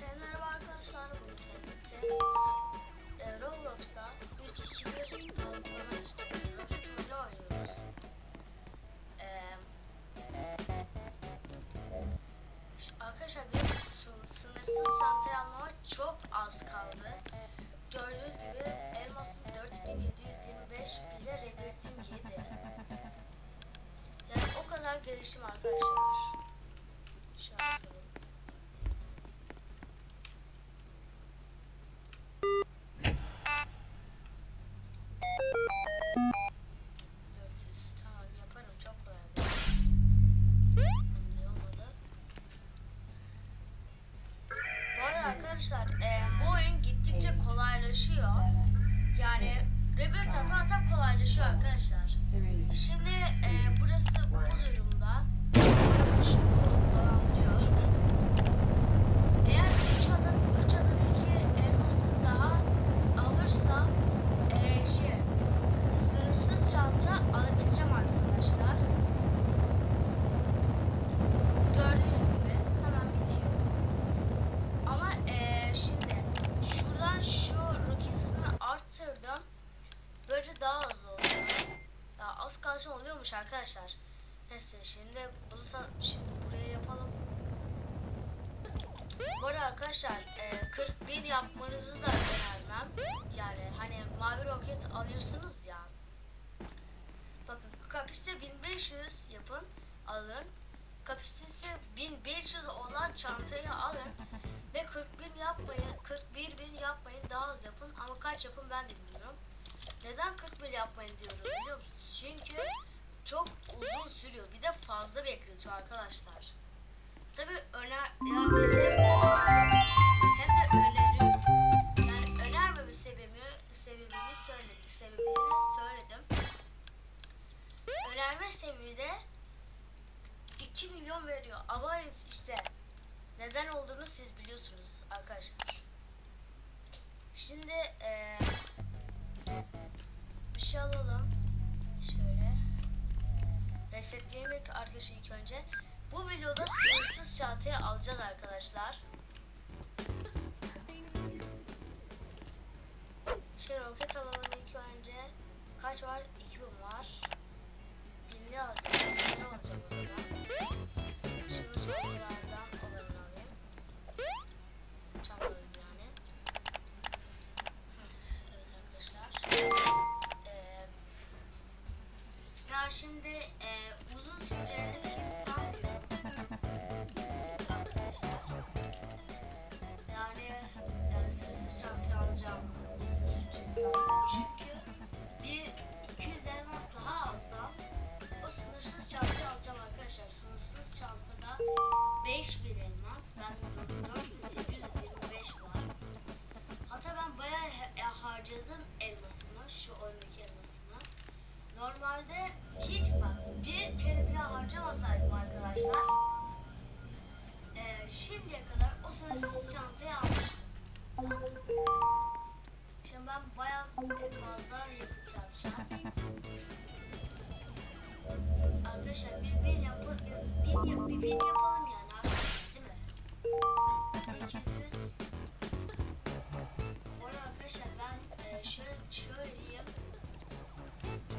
Merhaba arkadaşlar. Bugün birlikte e, Roblox'ta 3 2 1 patlama işte roket oyunu oynuyoruz. E, ş- arkadaşlar sın- sınırsız çantayı almama çok az kaldı. Gördüğünüz gibi elmasım 4725 bile Rebirth'im 7. Yani o kadar gelişim arkadaşlar. Arkadaşlar e, bu oyun gittikçe kolaylaşıyor. Yani Rebirth zaten kolaylaşıyor arkadaşlar. Şimdi e, burası bu durumda. Şu bu dolandırıyor. Eğer 3 adet 3 adadaki elması daha alırsa e, şey sınırsız çanta alabileceğim arkadaşlar. Gördüğünüz gibi hemen bitiyor. Ama e, şimdi şuradan şu roket hızını arttırdım. Böylece daha hızlı oluyor. Daha az kalsın oluyormuş arkadaşlar. Neyse şimdi buluta şimdi buraya yapalım. Bu arada arkadaşlar e, 40 bin yapmanızı da önermem. Yani hani mavi roket alıyorsunuz ya. Bakın kapasite 1500 yapın alın. Kapasitesi 1500 olan çantayı alın. Ve 40 bin yapmayın, 41 bin yapmayın daha az yapın. Ama kaç yapın ben de bilmiyorum. Neden 40 bin yapmayın diyorum biliyor musunuz? Çünkü çok uzun sürüyor. Bir de fazla bekletiyor arkadaşlar. Tabii öner yani hem, de öneriyorum. Yani önermeme sebebi sebebini söyledim. Sebebini söyledim. Önerme sebebi de 2 milyon veriyor. Ama işte neden olduğunu siz biliyorsunuz Resetleyelim arkadaşlar ilk önce. Bu videoda sınırsız çantayı alacağız arkadaşlar. Bende 4825 var. Hatta ben bayağı harcadım elmasımı. Şu oyundaki elmasımı. Normalde hiç bak bir kere bile harcamasaydım arkadaşlar. eee, şimdiye kadar o sınırsız çantayı almıştım. Tamam. Şimdi ben bayağı e, fazla yakıt yapacağım. Arkadaşlar bir bin yapalım, bin, yap, bir bin yapalım 800 Bu arada arkadaşlar ben e, şöyle şöyle diyeyim.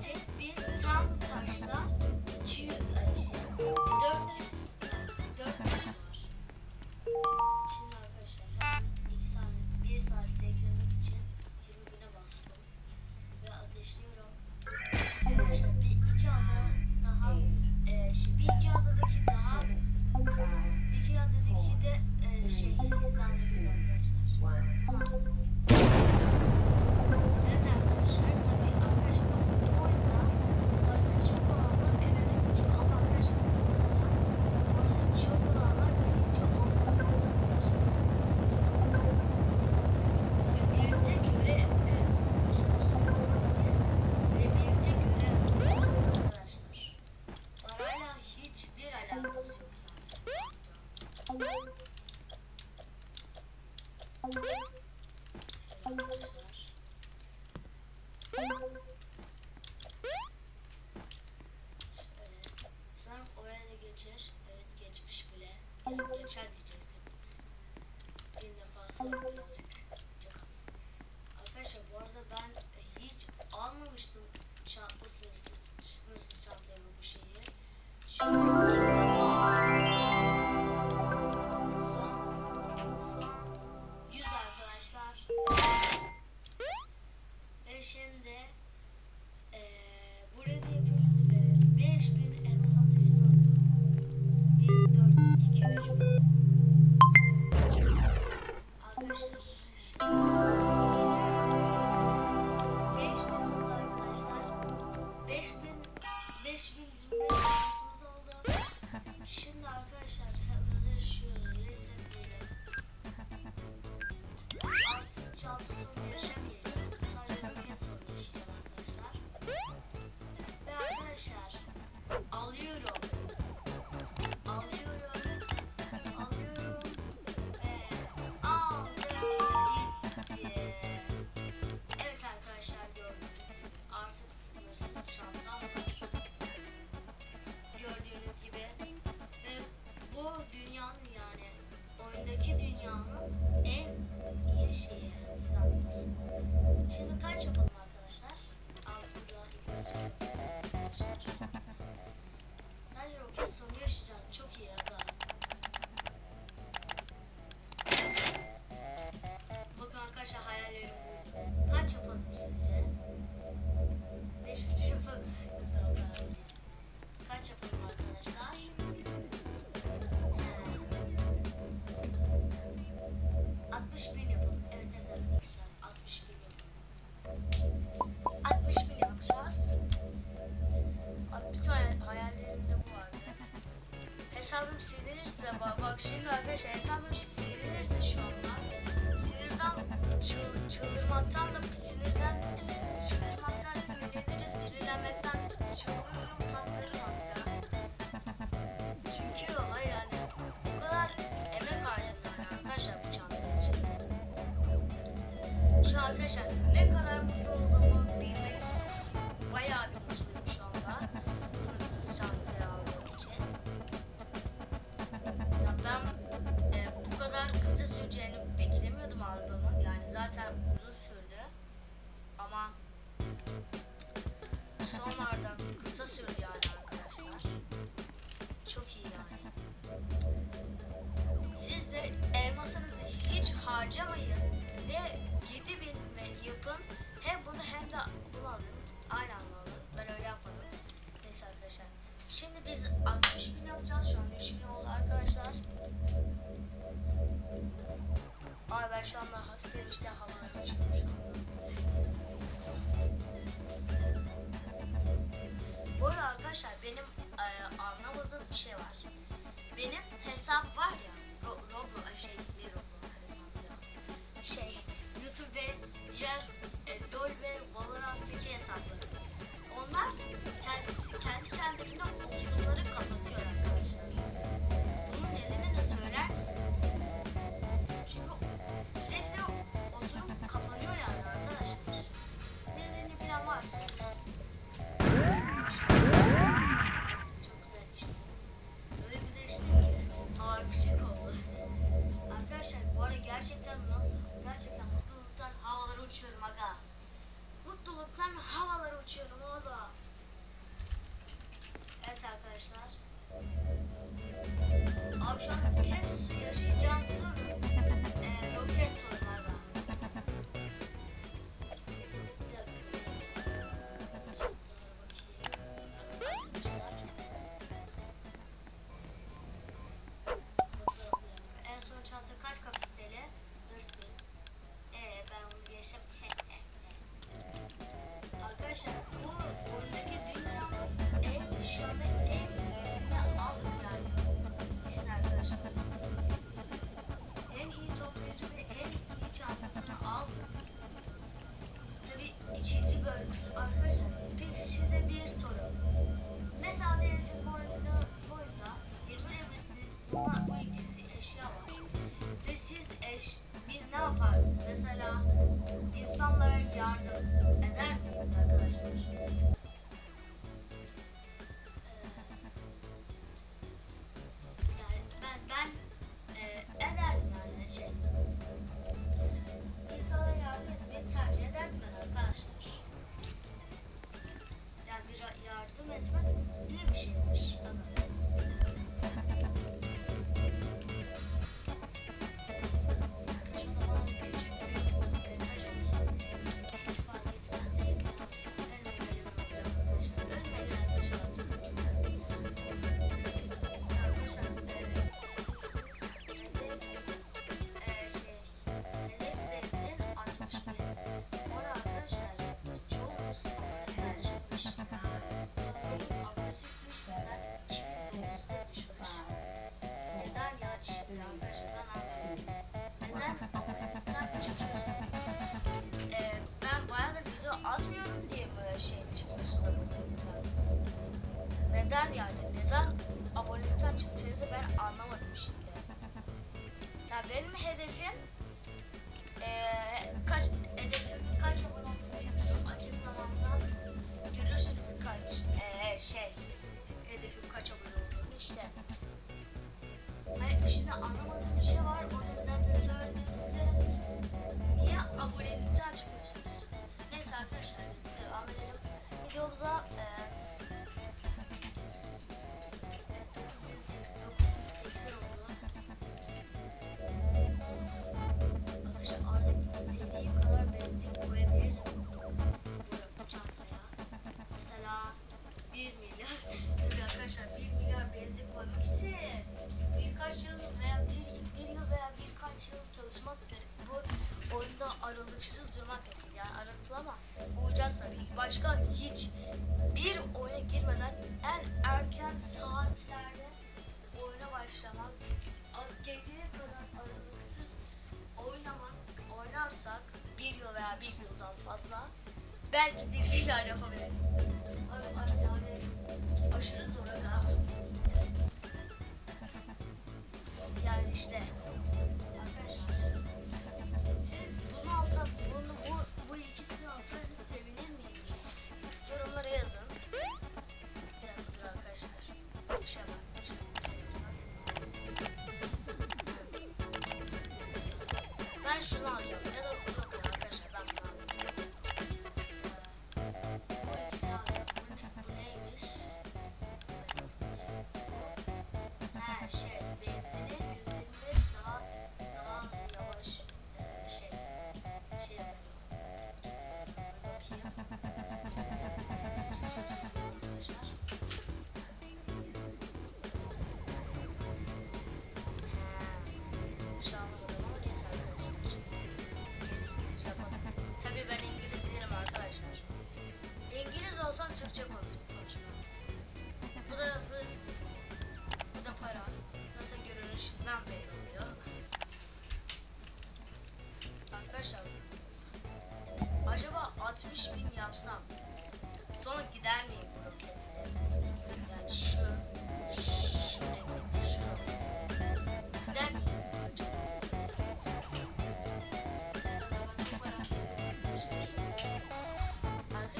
Tek bir tam taşla 200 ay işte 400 400 Arkadaşlar bu arada ben hiç almamıştım çanta sınırsız, sınırsız çantayı bu şeyi. An ilk defa aldım. Arkadaşlar arkadaşlar. Arkadaşlar hesabım silinirse şu anda sinirden çıl, çıldırmaktan da sinirden çıldırmaktan sinirlenirim sinirlenmekten çıldırırım patlarım hatta. Çünkü hayır yani o kadar emek harcadım arkadaşlar bu çanta için. Şu arkadaşlar ne kadar mutlu olduğumu Siz de elmasınızı hiç harcamayın ve 7000 ve yapın. Hem bunu hem de bunu alın. Aynı anda alın. Ben öyle yapmadım. Neyse arkadaşlar. Şimdi biz 60 bin yapacağız. Şu an 3 bin oldu arkadaşlar. Ay ben şu anda sevinçten havalara uçuyorum şu anda. Bu arada arkadaşlar benim e, anlamadığım bir şey var. Benim hesap var ya, Roblox, şey ne Roblox ya. Şey, YouTube ve diğer e, LoL ve Valorant'taki hesaplarım. Onlar kendisi kendi kendilerine oturumları kapatıyor arkadaşlar. Bunun nedenini söyler misiniz? Çünkü sürekli oturum kapanıyor yani arkadaşlar. Nedenini bilen varsa Tabii ikinci bölüm arkadaşlar. Peki bir soru. Mesela siz bu bu oyunda 20 levelsiniz. Bunlar bu ikisi eşya var. Ve siz eş bir ne yapardınız? Mesela insanlara yardım eder miydiniz arkadaşlar? gider yani. Neden abonelikten çıktığınızı ben anlamadım şimdi. Yani benim hedefim ee, kaç hedefim kaç abone olduğunu açıklamamdan görürsünüz kaç ee, şey hedefim kaç abone olduğunu işte. Ben şimdi anlamadığım bir şey var. O da zaten söyledim size. Niye abonelikten çıkıyorsunuz? Neyse arkadaşlar biz devam edelim. Videomuza eee 9080, 9080 oldu. Arkadaşlar artık istediğim kadar benzin koyabilirim bu çantaya. Mesela 1 milyar. Tabii arkadaşlar 1 milyar benzin için birkaç yıl veya bir, bir yıl veya birkaç yıl çalışmak gerek. Bu oyunda aralıksız durmak gerekir. Yani aralıklı ama uyacağız tabii. Başka hiç bir oyuna girmeden en erken saatlerde başlamak, geceye kadar aralıksız oynamak, oynarsak bir yıl veya bir yıldan fazla belki bir milyar yapabiliriz. Ama yani aşırı zor aga. Yani işte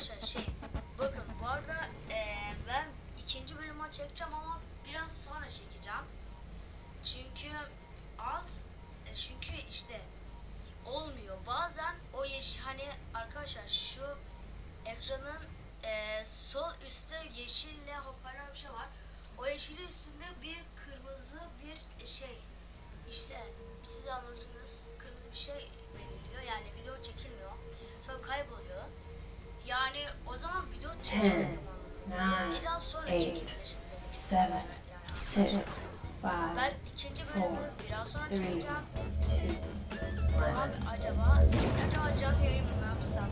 Arkadaşlar şey bakın bu arada eee, ben ikinci bölümü çekeceğim ama biraz sonra çekeceğim. Çünkü alt e, çünkü işte olmuyor. Bazen o yeşil hani arkadaşlar şu ekranın eee, sol üstte yeşille hoparlör bir şey var. O yeşilin üstünde bir kırmızı bir şey işte siz anladınız kırmızı bir şey belirliyor yani anlamına nine, eight, seven, six, five, four, three, two, acaba acaba canlı yayın mı yapsam?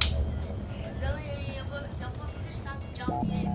Canlı yayın yap yapabilirsem canlı yayın